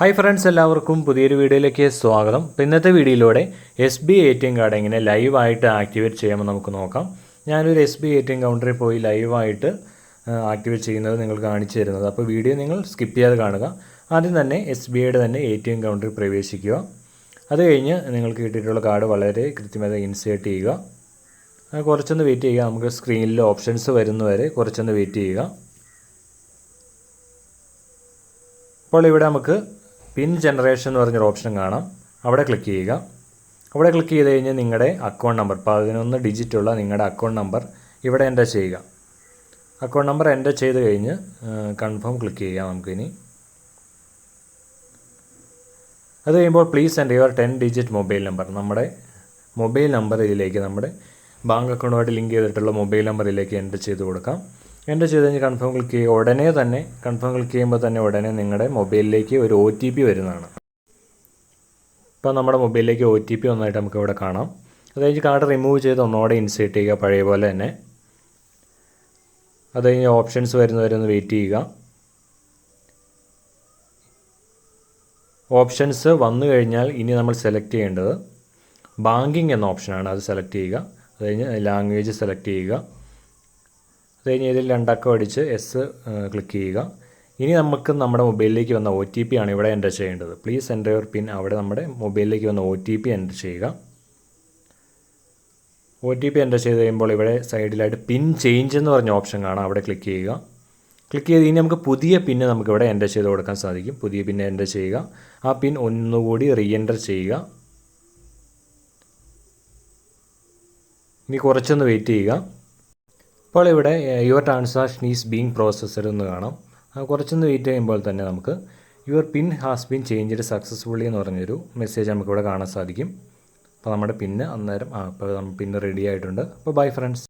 Hi friends എല്ലാവർക്കും പുതിയൊരു വീഡിയോയിലേക്ക് സ്വാഗതം. അപ്പോൾ ഇന്നത്തെ വീഡിയോയിലൂടെ S B A T M card എങ്ങനെ ലൈവായിട്ട് ആക്ടിവേറ്റ് ചെയ്യാമെന്ന് നമുക്ക് നോക്കാം. ഞാനൊരു S B A T M കൗണ്ടറിൽ പോയി ലൈവായിട്ട് ആക്ടിവേറ്റ് ചെയ്യുന്നത് നിങ്ങൾ കാണിച്ചു തരുന്നത്. അപ്പോൾ വീഡിയോ നിങ്ങൾ സ്കിപ്പ് ചെയ്യാതെ കാണുക. ആദ്യം തന്നെ എസ് ബി ഐയുടെ തന്നെ എ ടി എം കൗണ്ടറിൽ പ്രവേശിക്കുക. അത് കഴിഞ്ഞ് നിങ്ങൾക്ക് കിട്ടിയിട്ടുള്ള കാർഡ് വളരെ കൃത്യമായി ഇൻസേർട്ട് ചെയ്യുക. കുറച്ചൊന്ന് വെയിറ്റ് ചെയ്യുക. നമുക്ക് സ്ക്രീനിൽ ഓപ്ഷൻസ് വരുന്നവരെ കുറച്ചൊന്ന് വെയിറ്റ് ചെയ്യുക. അപ്പോൾ ഇവിടെ നമുക്ക് പിൻ ജനറേഷൻ എന്ന് പറഞ്ഞൊരു ഓപ്ഷൻ കാണാം. അവിടെ ക്ലിക്ക് ചെയ്യുക. അവിടെ ക്ലിക്ക് ചെയ്ത് കഴിഞ്ഞാൽ നിങ്ങളുടെ അക്കൗണ്ട് നമ്പർ പതിനൊന്ന് ഡിജിറ്റുള്ള നിങ്ങളുടെ അക്കൗണ്ട് നമ്പർ ഇവിടെ എന്റർ ചെയ്യുക. അക്കൗണ്ട് നമ്പർ എന്റർ ചെയ്ത് കഴിഞ്ഞ് കൺഫേം ക്ലിക്ക് ചെയ്യാം നമുക്കിനി. അത് കഴിയുമ്പോൾ പ്ലീസ് എന്റെ your ten digit mobile number നമ്മുടെ മൊബൈൽ നമ്പർ ഇതിലേക്ക് നമ്മുടെ ബാങ്ക് അക്കൗണ്ടുമായിട്ട് ലിങ്ക് ചെയ്തിട്ടുള്ള മൊബൈൽ നമ്പറിലേക്ക് എന്റർ ചെയ്ത് കൊടുക്കാം. എന്റർ ചെയ്ത് കഴിഞ്ഞ് കൺഫേം ക്ലിക്ക് ചെയ്യുക ഉടനെ തന്നെ കൺഫേം ക്ലിക്ക് ചെയ്യുമ്പോൾ തന്നെ ഉടനെ നിങ്ങളുടെ മൊബൈലിലേക്ക് ഒരു ഒ ടി പി വരുന്നതാണ്. ഇപ്പോൾ നമ്മുടെ മൊബൈലിലേക്ക് ഒ ടി പി ഒന്നായിട്ട് നമുക്ക് ഇവിടെ കാണാം. അത് കഴിഞ്ഞ് കാർഡ് റിമൂവ് ചെയ്ത് ഒന്നുകൂടെ ഇൻസേർട്ട് ചെയ്യുക പഴയ പോലെ തന്നെ. അത് കഴിഞ്ഞ് ഓപ്ഷൻസ് വരുന്നവരെ ഒന്ന് വെയിറ്റ് ചെയ്യുക. ഓപ്ഷൻസ് വന്നു കഴിഞ്ഞാൽ ഇനി നമ്മൾ സെലക്ട് ചെയ്യേണ്ടത് ബാങ്കിങ് എന്ന ഓപ്ഷനാണ് അത് സെലക്ട് ചെയ്യുക. അത് കഴിഞ്ഞ് ലാംഗ്വേജ് സെലക്ട് ചെയ്യുക. അത് കഴിഞ്ഞ് ഇതിൽ രണ്ടക്കം അടിച്ച് എസ് ക്ലിക്ക് ചെയ്യുക. ഇനി നമുക്ക് നമ്മുടെ മൊബൈലിലേക്ക് വന്ന ഒ ടി പി ആണ് ഇവിടെ എന്റർ ചെയ്യേണ്ടത്. പ്ലീസ് എന്റർ യുവർ പിൻ അവിടെ നമ്മുടെ മൊബൈലിലേക്ക് വന്ന ഒ ടി പി എന്റർ ചെയ്യുക. ഒ ടി പി എന്റർ ചെയ്ത് കഴിയുമ്പോൾ ഇവിടെ സൈഡിലായിട്ട് പിൻ ചേഞ്ച് എന്ന് പറഞ്ഞ ഓപ്ഷൻ കാണാം. അവിടെ ക്ലിക്ക് ചെയ്യുക. ക്ലിക്ക് ചെയ്ത് ഇനി നമുക്ക് പുതിയ പിന്ന് നമുക്ക് ഇവിടെ എന്റർ ചെയ്ത് കൊടുക്കാൻ സാധിക്കും. പുതിയ പിൻ എന്റർ ചെയ്യുക. ആ പിൻ ഒന്നുകൂടി റീ എന്റർ ചെയ്യുക. ഇനി കുറച്ചൊന്ന് വെയിറ്റ് ചെയ്യുക. അപ്പോൾ ഇവിടെ your transaction is being processed എന്ന് കാണാം. കുറച്ചൊന്ന് വെയിറ്റ് ചെയ്യുമ്പോൾ തന്നെ നമുക്ക് your pin has been changed successfully എന്ന് പറഞ്ഞൊരു മെസ്സേജ് നമുക്കിവിടെ കാണാൻ സാധിക്കും. അപ്പോൾ നമ്മുടെ പിന്ന് അന്നേരം ആ അപ്പോൾ പിന്ന് റെഡി ആയിട്ടുണ്ട്. അപ്പോൾ ബൈ ഫ്രണ്ട്സ്